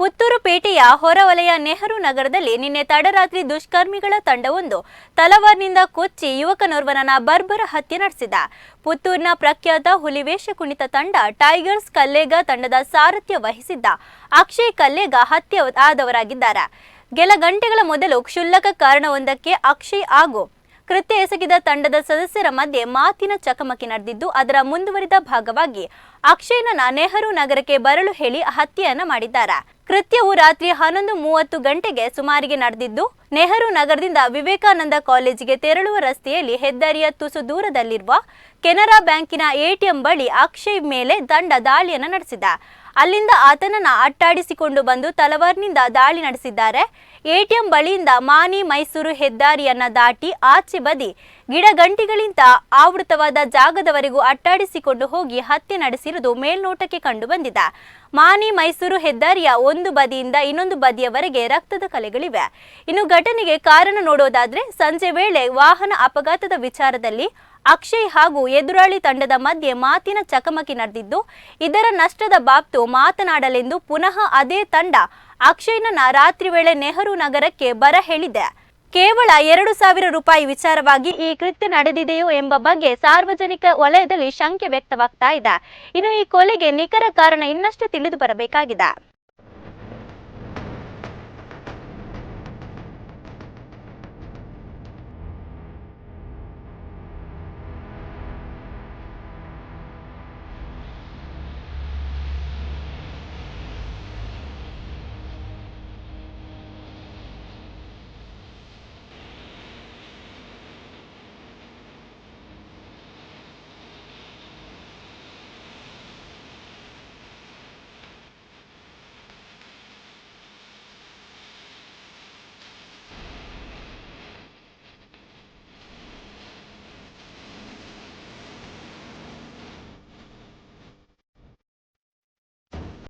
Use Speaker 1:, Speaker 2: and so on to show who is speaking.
Speaker 1: ಪುತ್ತೂರು ಪೇಟೆಯ ಹೊರವಲಯ ನೆಹರು ನಗರದಲ್ಲಿ ನಿನ್ನೆ ತಡರಾತ್ರಿ ದುಷ್ಕರ್ಮಿಗಳ ತಂಡವೊಂದು ತಲವಾರ್ನಿಂದ ಕೊಚ್ಚಿ ಯುವಕನೋರ್ವನನ್ನ ಬರ್ಬರ ಹತ್ಯೆ ನಡೆಸಿದ. ಪುತ್ತೂರಿನ ಪ್ರಖ್ಯಾತ ಹುಲಿವೇಷ ಕುಣಿತ ತಂಡ ಟೈಗರ್ಸ್ ಕಲ್ಲೇಗ ತಂಡದ ಸಾರಥ್ಯ ವಹಿಸಿದ್ದ. ಅಕ್ಷಯ್ ಕಲ್ಲೇಗ ಹತ್ಯೆ ಆದವರಾಗಿದ್ದಾರೆ. ಕೆಲ ಗಂಟೆಗಳ ಮೊದಲು ಕ್ಷುಲ್ಲಕ ಕಾರಣವೊಂದಕ್ಕೆ ಅಕ್ಷಯ್ ಹಾಗೂ ಕೃತ್ಯ ಎಸಗಿದ ತಂಡದ ಸದಸ್ಯರ ಮಧ್ಯೆ ಮಾತಿನ ಚಕಮಕಿ ನಡೆದಿದ್ದು, ಅದರ ಮುಂದುವರಿದ ಭಾಗವಾಗಿ ಅಕ್ಷಯ್ನ ನೆಹರು ನಗರಕ್ಕೆ ಬರಲು ಹೇಳಿ ಹತ್ಯೆಯನ್ನ ಮಾಡಿದ್ದಾರೆ. ಕೃತ್ಯವು ರಾತ್ರಿ ಹನ್ನೊಂದು ಮೂವತ್ತು ಗಂಟೆಗೆ ಸುಮಾರಿಗೆ ನಡೆದಿದ್ದು, ನೆಹರು ನಗರದಿಂದ ವಿವೇಕಾನಂದ ಕಾಲೇಜಿಗೆ ತೆರಳುವ ರಸ್ತೆಯಲ್ಲಿ ಹೆದ್ದಾರಿಯ ತುಸು ದೂರದಲ್ಲಿರುವ ಕೆನರಾ ಬ್ಯಾಂಕಿನ ಎಟಿಎಂ ಬಳಿ ಅಕ್ಷಯ್ ಮೇಲೆ ದಂಡ ದಾಳಿಯನ್ನು ನಡೆಸಿದ. ಅಲ್ಲಿಂದ ಆತನನ್ನ ಅಟ್ಟಾಡಿಸಿಕೊಂಡು ಬಂದು ತಲವಾರ್ನಿಂದ ದಾಳಿ ನಡೆಸಿದ್ದಾರೆ. ಎಟಿಎಂ ಬಳಿಯಿಂದ ಮಾನಿ ಮೈಸೂರು ಹೆದ್ದಾರಿಯನ್ನ ದಾಟಿ ಆಚೆ ಬದಿ ಗಿಡಗಂಟಿಗಳಿಂದ ಆವೃತವಾದ ಜಾಗದವರೆಗೂ ಅಟ್ಟಾಡಿಸಿಕೊಂಡು ಹೋಗಿ ಹತ್ಯೆ ನಡೆಸಿರುವುದು ಮೇಲ್ನೋಟಕ್ಕೆ ಕಂಡು ಬಂದಿದೆ. ಮಾನಿ ಮೈಸೂರು ಹೆದ್ದಾರಿಯ ಒಂದು ಬದಿಯಿಂದ ಇನ್ನೊಂದು ಬದಿಯವರೆಗೆ ರಕ್ತದ ಕಲೆಗಳಿವೆ. ಇನ್ನು ಘಟನೆಗೆ ಕಾರಣ ನೋಡೋದಾದ್ರೆ ಸಂಜೆ ವೇಳೆ ವಾಹನ ಅಪಘಾತದ ವಿಚಾರದಲ್ಲಿ ಅಕ್ಷಯ್ ಹಾಗೂ ಎದುರಾಳಿ ತಂಡದ ಮಧ್ಯೆ ಮಾತಿನ ಚಕಮಕಿ ನಡೆದಿದ್ದು, ಇದರ ನಷ್ಟದ ಬಾಬ್ತು ಮಾತನಾಡಲೆಂದು ಪುನಃ ಅದೇ ತಂಡ ಅಕ್ಷಯ್ನ ರಾತ್ರಿ ವೇಳೆ ನೆಹರು ನಗರಕ್ಕೆ ಬರ ಹೇಳಿದೆ. ಕೇವಲ ಎರಡು ಸಾವಿರ ರೂಪಾಯಿ ವಿಚಾರವಾಗಿ ಈ ಕೃತ್ಯ ನಡೆದಿದೆಯೋ ಎಂಬ ಬಗ್ಗೆ ಸಾರ್ವಜನಿಕ ವಲಯದಲ್ಲಿ ಶಂಕೆ ವ್ಯಕ್ತವಾಗ್ತಾ ಇದೆ. ಇನ್ನು ಈ ಕೊಲೆಗೆ ನಿಖರ ಕಾರಣ ಇನ್ನಷ್ಟು ತಿಳಿದು ಬರಬೇಕಾಗಿದೆ